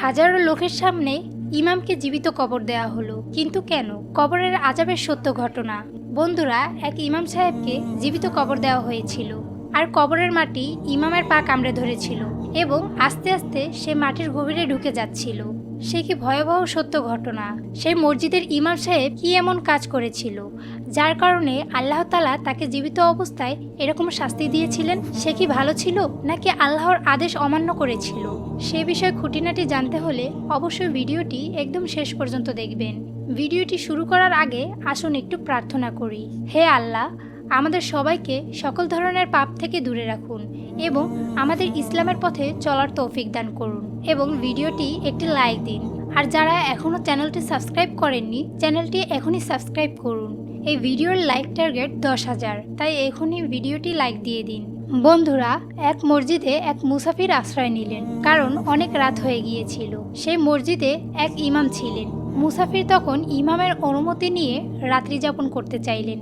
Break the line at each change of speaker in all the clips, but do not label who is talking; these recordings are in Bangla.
হাজারো লোকের সামনে ইমামকে জীবিত কবর দেয়া হলো। কিন্তু কেন? কবরের আজাবের সত্য ঘটনা। বন্ধুরা, এক ইমাম সাহেবকে জীবিত কবর দেওয়া হয়েছিল। আর কবরের মাটি ইমামের পা কামড়ে ধরেছিল এবং আস্তে আস্তে সে মাটির গভীরে ঢুকে যাচ্ছিল। সে কি ভয়াবহ সত্য ঘটনা? সেই মসজিদের ইমাম সাহেব কি এমন কাজ করেছিল? যার কারণে আল্লাহ তালা তাকে জীবিত অবস্থায় এরকম শাস্তি দিয়েছিলেন? সে কি ভালো ছিল, নাকি আল্লাহর আদেশ অমান্য করেছিল? সে বিষয়ে খুঁটিনাটি জানতে হলে অবশ্যই ভিডিওটি একদম শেষ পর্যন্ত দেখবেন। ভিডিওটি শুরু করার আগে আসুন একটু প্রার্থনা করি। হে আল্লাহ, আমাদের সবাইকে সকল ধরনের পাপ থেকে দূরে রাখুন এবং আমাদের ইসলামের পথে চলার তৌফিক দান করুন। এবং ভিডিওটি একটি লাইক দিন। আর যারা এখনও চ্যানেলটি সাবস্ক্রাইব করেননি, চ্যানেলটি এখনই সাবস্ক্রাইব করুন। এই ভিডিওর লাইক টার্গেট দশ হাজার, তাই এখনই ভিডিওটি লাইক দিয়ে দিন। বন্ধুরা, এক মসজিদে এক মুসাফির আশ্রয় নিলেন, কারণ অনেক রাত হয়ে গিয়েছিল। সেই মসজিদে এক ইমাম ছিলেন। মুসাফির তখন ইমামের অনুমতি নিয়ে রাত্রি যাপন করতে চাইলেন।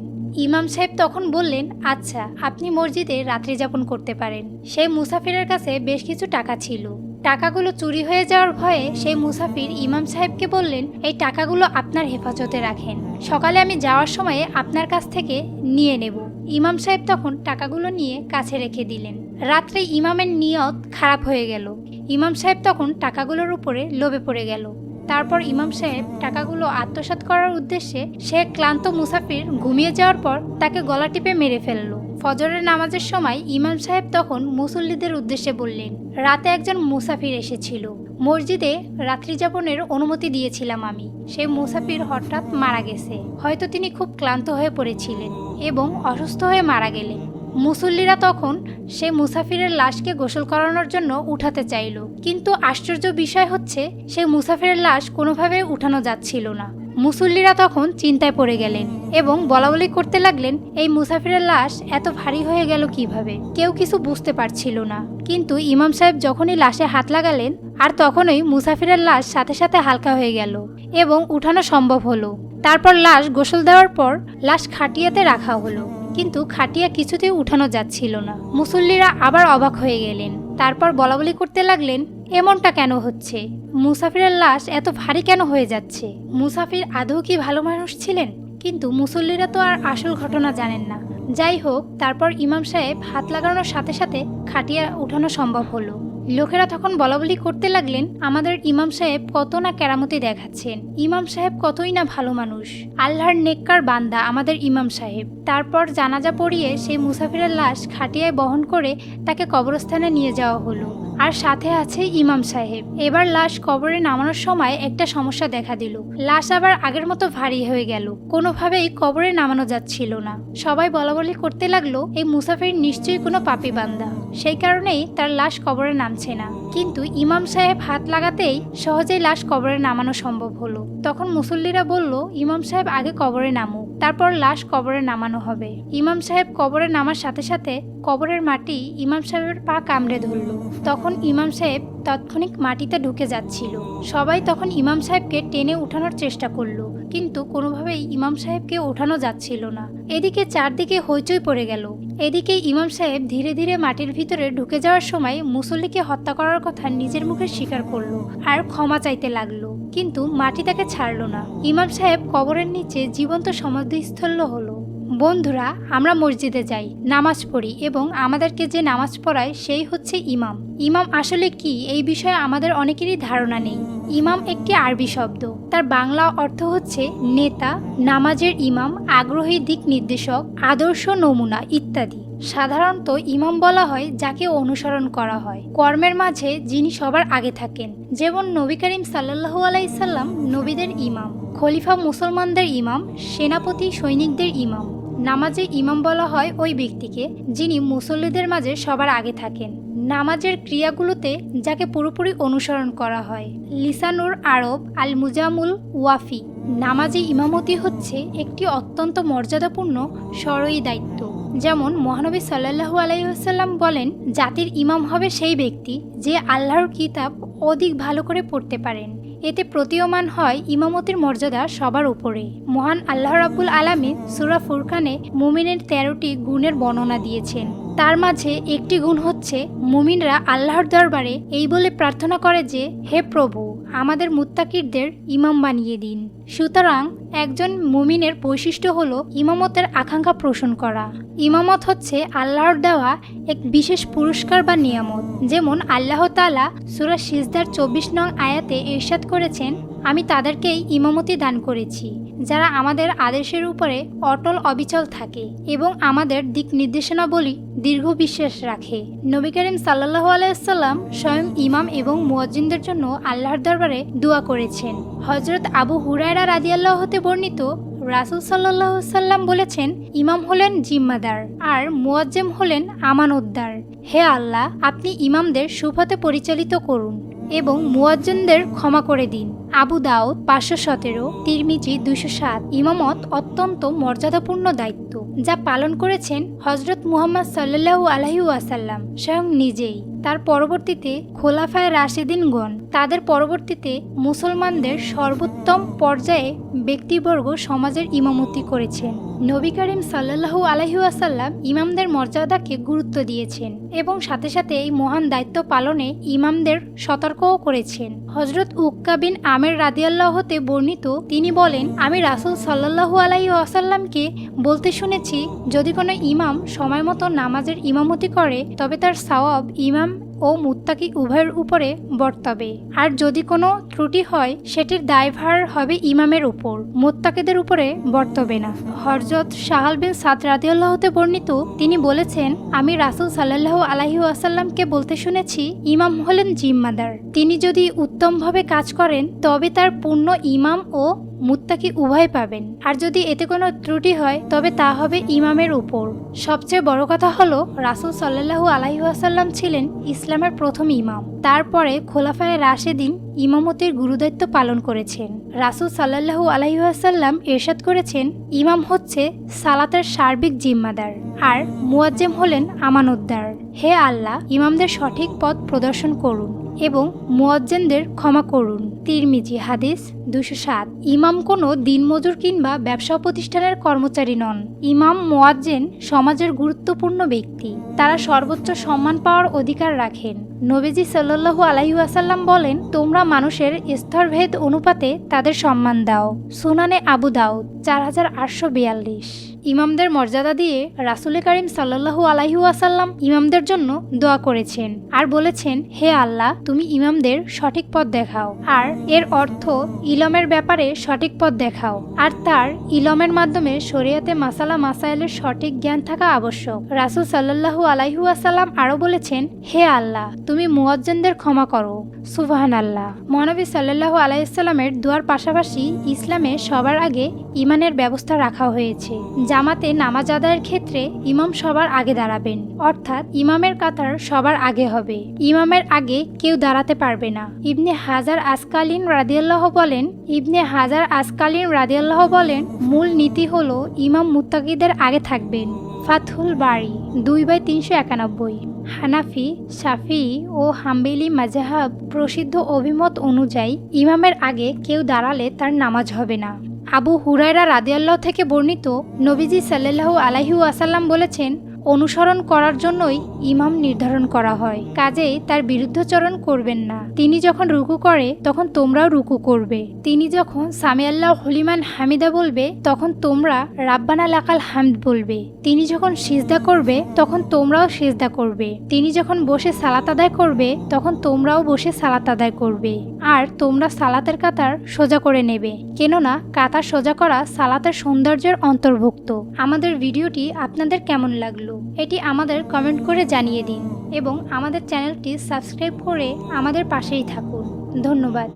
ইমাম সাহেব তখন বললেন আচ্ছা আপনি মসজিদে রাত্রি যাপন করতে পারেন। সেই মুসাফিরের কাছে বেশ কিছু টাকা ছিল। টাকাগুলো চুরি হয়ে যাওয়ার ভয়ে সেই মুসাফির ইমাম সাহেবকে বললেন, এই টাকাগুলো আপনার হেফাজতে রাখেন। সকালে আমি যাওয়ার সময়ে আপনার কাছ থেকে নিয়ে নেব। ইমাম সাহেব তখন টাকাগুলো নিয়ে কাছে রেখে দিলেন। রাত্রে ইমামের নিয়ত খারাপ হয়ে গেল। ইমাম সাহেব তখন টাকাগুলোর উপরে লোভে পড়ে গেল। তারপর ইমাম সাহেব টাকাগুলো আত্মসাৎ করার উদ্দেশ্যে সে ক্লান্ত মুসাফির ঘুমিয়ে যাওয়ার পর তাকে গলা টিপে মেরে ফেলল। ফজরের নামাজের সময় ইমাম সাহেব তখন মুসল্লিদের উদ্দেশ্যে বললেন, রাতে একজন মুসাফির এসেছিল। মসজিদে রাত্রি যাপনের অনুমতি দিয়েছিলাম আমি। সেই মুসাফির হঠাৎ মারা গেছে। হয়তো তিনি খুব ক্লান্ত হয়ে পড়েছিলেন এবং অসুস্থ হয়ে মারা গেলেন। মুসল্লিরা তখন সে মুসাফিরের লাশকে গোসল করানোর জন্য উঠাতে চাইল। কিন্তু আশ্চর্য বিষয় হচ্ছে, সে মুসাফিরের লাশ কোনোভাবে উঠানো যাচ্ছিল না। মুসল্লিরা তখন চিন্তায় পড়ে গেলেন এবং বলাবলি করতে লাগলেন, এই মুসাফিরের লাশ এত ভারী হয়ে গেল কীভাবে? কেউ কিছু বুঝতে পারছিল না। কিন্তু ইমাম সাহেব যখনই লাশে হাত লাগালেন, আর তখনই মুসাফিরের লাশ সাথে সাথে হালকা হয়ে গেল এবং উঠানো সম্ভব হলো। তারপর লাশ গোসল দেওয়ার পর লাশ খাটিয়াতে রাখা হলো। কিন্তু খাটিয়া কিছুতেই উঠানো যাচ্ছিল না। মুসল্লিরা আবার অবাক হয়ে গেলেন। তারপর বলাবলি করতে লাগলেন এমনটা কেন হচ্ছে? মুসাফিরের লাশ এত ভারী কেন হয়ে যাচ্ছে? মুসাফির আদৌ কি ভালো মানুষ ছিলেন? কিন্তু মুসল্লিরা তো আর আসল ঘটনা জানেন না। যাই হোক, তারপর ইমাম সাহেব হাত লাগানোর সাথে সাথে খাটিয়া উঠানো সম্ভব হলো। লোকেরা তখন বলাবলি করতে লাগলেন, আমাদের ইমাম সাহেব কত না কেরামতি দেখাচ্ছেন। ইমাম সাহেব কতই না ভালো মানুষ। আল্লাহর নেককার বান্দা আমাদের ইমাম সাহেব। তারপর জানাজা পড়িয়ে সেই মুসাফিরের লাশ খাটিয়ায় বহন করে তাকে কবরস্থানে নিয়ে যাওয়া হলো। আর সাথে আছে ইমাম সাহেব। এবার লাশ কবরে নামানোর সময় একটা সমস্যা দেখা দিল। লাশ আবার আগের মতো ভারী হয়ে গেল। কোনোভাবেই কবরে নামানো যাচ্ছিল না। সবাই বলাবলি করতে লাগল, এই মুসাফির নিশ্চয়ই কোনো পাপি বান্দা। সেই কারণেই তার লাশ কবরে নামছে না। কিন্তু ইমাম সাহেব হাত লাগাতেই সহজেই লাশ কবরে নামানো সম্ভব হলো। তখন মুসল্লিরা বলল, ইমাম সাহেব আগে কবরে নামুক। তারপর লাশ কবরে নামানো হবে। ইমাম সাহেব কবরে নামার সাথে সাথে কবরের মাটি ইমাম সাহেবের পা কামড়ে ধরল। তখন ইমাম সাহেব তাৎক্ষণিক মাটিতে ঢুকে যাচ্ছিল। সবাই তখন ইমাম সাহেবকে টেনে উঠানোর চেষ্টা করল। কিন্তু কোনোভাবেই ইমাম সাহেবকে ওঠানো যাচ্ছিল না। এদিকে চারদিকে হইচই পড়ে গেল। এদিকে ইমাম সাহেব ধীরে ধীরে মাটির ভিতরে ঢুকে যাওয়ার সময় মুসল্লিকে হত্যা করার কথা নিজের মুখে স্বীকার করল আর ক্ষমা চাইতে লাগল। কিন্তু মাটি তাকে ছাড়লো না। ইমাম সাহেব কবরের নিচে জীবন্ত সমাধিস্থল্য হলো। বন্ধুরা, আমরা মসজিদে যাই, নামাজ পড়ি এবং আমাদেরকে যে নামাজ পড়ায় সেই হচ্ছে ইমাম। ইমাম আসলে কি? এই বিষয়ে আমাদের অনেকেরই ধারণা নেই। ইমাম একটি আরবি শব্দ। তার বাংলা অর্থ হচ্ছে নেতা, নামাজের ইমাম, আগ্রহী দিক নির্দেশক, আদর্শ নমুনা ইত্যাদি। সাধারণত ইমাম বলা হয় যাকে অনুসরণ করা হয়। কর্মের মাঝে যিনি সবার আগে থাকেন, যেমন নবী করিম সাল্লাহু আলাইসাল্লাম নবীদের ইমাম, খলিফা মুসলমানদের ইমাম, সেনাপতি সৈনিকদের ইমাম। নামাজে ইমাম বলা হয় ওই ব্যক্তিকে যিনি মুসল্লিদের মাঝে সবার আগে থাকেন। নামাজের ক্রিয়াগুলোতে যাকে পুরোপুরি অনুসরণ করা হয়। লিসানুর আরব আল মুজামুল ওয়াফি। নামাজে ইমামতি হচ্ছে একটি অত্যন্ত মর্যাদাপূর্ণ সরই দায়িত্ব। যেমন মহানবী সাল্লাহু আলাইসাল্লাম বলেন, জাতির ইমাম হবে সেই ব্যক্তি যে আল্লাহর কিতাব অধিক ভালো করে পড়তে পারেন। এতে প্রতীয়মান হয় ইমামতির মর্যাদা সবার উপরে। মহান আল্লাহ রাব্বুল আলামিন সুরা ফুরকানে মুমিনের তেরোটি গুণের বর্ণনা দিয়েছেন। তার মাঝে একটি গুণ হচ্ছে, মুমিনরা আল্লাহর দরবারে এই বলে প্রার্থনা করে যে, হে প্রভু আমাদের মুত্তাকিরদের ইমাম বানিয়ে দিন। সুতরাং একজন মুমিনের বৈশিষ্ট্য হল ইমামতের আকাঙ্ক্ষা পোষণ করা। ইমামত হচ্ছে আল্লাহর দেওয়া এক বিশেষ পুরস্কার বা নিয়ামত। যেমন আল্লাহ তালা সুরা সিজদার চব্বিশ নং আয়াতে ইরশাদ করেছেন, আমি তাদেরকেই ইমামতি দান করেছি। যারা আমাদের আদেশের উপরে অটল অবিচল থাকে এবং আমাদের দিক নির্দেশনাবলী দীর্ঘ বিশ্বাস রাখে। নবী করিম সাল্লাহ আলাইসাল্লাম স্বয়ং ইমাম এবং মুয়াজ্জিনদের জন্য আল্লাহর দরবারে দোয়া করেছেন। হজরত আবু হুরায়রা রাদিয়াল্লাহ হতে বর্ণিত রাসুল সাল্লাহ সাল্লাম বলেছেন, ইমাম হলেন জিম্মাদার আর মুয়াজ্জেম হলেন আমানতদার। হে আল্লাহ, আপনি ইমামদের সুফতে পরিচালিত করুন। এবং মুয়াজ্জিনদের ক্ষমা করে দিন। আবু দাউদ পাঁচশো সতেরো, তিরমিজি দুশো সাত। ইমামত অত্যন্ত মর্যাদাপূর্ণ দায়িত্ব, যা পালন করেছেন হজরত মুহাম্মদ সাল্লু আলহি আসাল্লাম স্বয়ং নিজেই। তার পরবর্তীতে খোলাফায় রাশেদিনগণ তাদের পরবর্তীতে মুসলমানদের সর্বোত্তম পর্যায়ে ব্যক্তিবর্গ সমাজের ইমামতি করেছেন। নবী করিম সাল্লাহু আলহি ওয়াসাল্লাম ইমামদের মর্যাদাকে গুরুত্ব দিয়েছেন এবং সাথে সাথে এই মহান দায়িত্ব পালনে ইমামদের সতর্কও করেছেন। হজরত উক্কা বিন আমের রাদিয়াল্লাহতে বর্ণিত, তিনি বলেন, আমি রাসুল সাল্লাহু আলাহি ওয়াসাল্লামকে বলতে শুনেছি, যদি কোনো ইমাম সময় মতো নামাজের ইমামতি করে, তবে তার সওয়াব ইমাম ও মুত্তাকি উভয়ের উপরে বর্তাবে। আর যদি কোনো ত্রুটি হয়, সেটির দায়ভার হবে ইমামের উপর। মোত্তাকিদের উপরে বর্তবে না। হরজত শাহাল বিন সাদ রাদিউল্লাহতে বর্ণিত, তিনি বলেছেন, আমি রাসুল সাল্লাহ আলাহি আসাল্লামকে বলতে শুনেছি, ইমাম হলেন জিম্মাদার। তিনি যদি উত্তমভাবে কাজ করেন, তবে তার পূর্ণ ইমাম ও মুত্তাকি উভয় পাবেন। আর যদি এতে কোনো ত্রুটি হয়, তবে তা হবে ইমামের উপর। সবচেয়ে বড় কথা হলো, রাসুল সাল্লাহু আলাইসাল্লাম ছিলেন ইসলামের প্রথম ইমাম। তারপরে খোলাফায় রাশেদিন ইমামতির গুরুদায়িত্ব পালন করেছেন। রাসুল সাল্লাহু আলাইসাল্লাম এরশাদ করেছেন, ইমাম হচ্ছে সালাতের সার্বিক জিম্মাদার, আর মুয়াজ্জেম হলেন আমানতদার। হে আল্লাহ, ইমামদের সঠিক পথ প্রদর্শন করুন। এবং মুয়াজ্জেনদের ক্ষমা করুন। তিরমিজি, হাদিস দুশো সাত। ইমাম কোনো দিনমজুর কিংবা ব্যবসা প্রতিষ্ঠানের কর্মচারী নন। ইমাম মোয়াজ্জেন সমাজের গুরুত্বপূর্ণ ব্যক্তি। তারা সর্বোচ্চ সম্মান পাওয়ার অধিকার রাখেন। নবীজি সাল্লু আলাইসাল্লাম বলেন, তোমরা মানুষের স্তরভেদ অনুপাতে তাদের সম্মান দাও। সুনানে আবু দাউদ, চার হাজার আটশো বিয়াল্লিশ। ইমামদের মর্যাদা দিয়ে রাসুল করিম সাল্লাহু আলাইহু আসাল্লাম ইমামদের জন্য দোয়া করেছেন আর বলেছেন, হে আল্লাহ, তুমি ইমামদের সঠিক পথ দেখাও। আর এর অর্থ, ইলমের ব্যাপারে সঠিক পথ দেখাও। আর তার ইলমের মাধ্যমে শরিয়াতে মাসালা মাসাইলের সঠিক জ্ঞান থাকা আবশ্যক। রাসুল সাল্লাহু আলাইহু আসাল্লাম আরও বলেছেন, হে আল্লাহ, তুমি মুয়াজ্জেনদের ক্ষমা করো। সুবাহান আল্লাহ মহানবী সাল্লাহু আলাইসাল্লামের দোয়ার পাশাপাশি ইসলামে সবার আগে ইমানের ব্যবস্থা রাখা হয়েছে জামাতে নামাজ আদায়ের ক্ষেত্রে ইমাম সবার আগে দাঁড়াবেন। অর্থাৎ ইমামের কাতার সবার আগে হবে। ইমামের আগে কেউ দাঁড়াতে পারবে না। ইবনে হাজার আসকালীন রাদিয়াল্লাহ বলেন, ইবনে হাজার আসকালীন রাদিয়াল্লাহ বলেন, মূল নীতি হলো ইমাম মুত্তাকিদের আগে থাকবেন। ফাতহুল বাড়ি দুই বাই তিনশো একানব্বই। হানাফি, শাফি ও হাম্বেলি মাজাহাব প্রসিদ্ধ অভিমত অনুযায়ী ইমামের আগে কেউ দাঁড়ালে তার নামাজ হবে না। আবু হুরায়রা রাদিয়াল্লাহ থেকে বর্ণিত নবীজি সাল্লাল্লাহু আলাইহু আসাল্লাম বলেছেন অনুসরণ করার জন্যই ইমাম নির্ধারণ করা হয়। কাজেই তার বিরুদ্ধচরণ করবেন না। তিনি যখন রুকু করে, তখন তোমরাও রুকু করবে। তিনি যখন সামিয়াল্লাহ হলিমান হামিদা বলবে, তখন তোমরা রাব্বানা লাকাল হামদ বলবে। তিনি যখন সিজদা করবে, তখন তোমরাও সিজদা করবে। তিনি যখন বসে সালাত আদায় করবে, তখন তোমরাও বসে সালাত আদায় করবে। আর তোমরা সালাতের কাতার সোজা করে নেবে। কেননা, কাতার সোজা করা সালাতের সৌন্দর্যের অন্তর্ভুক্ত। আমাদের ভিডিওটি আপনাদের কেমন লাগল? এটি আমাদের কমেন্ট করে জানিয়ে দিন এবং আমাদের চ্যানেলটি সাবস্ক্রাইব করে আমাদের পাশেই থাকুন। ধন্যবাদ।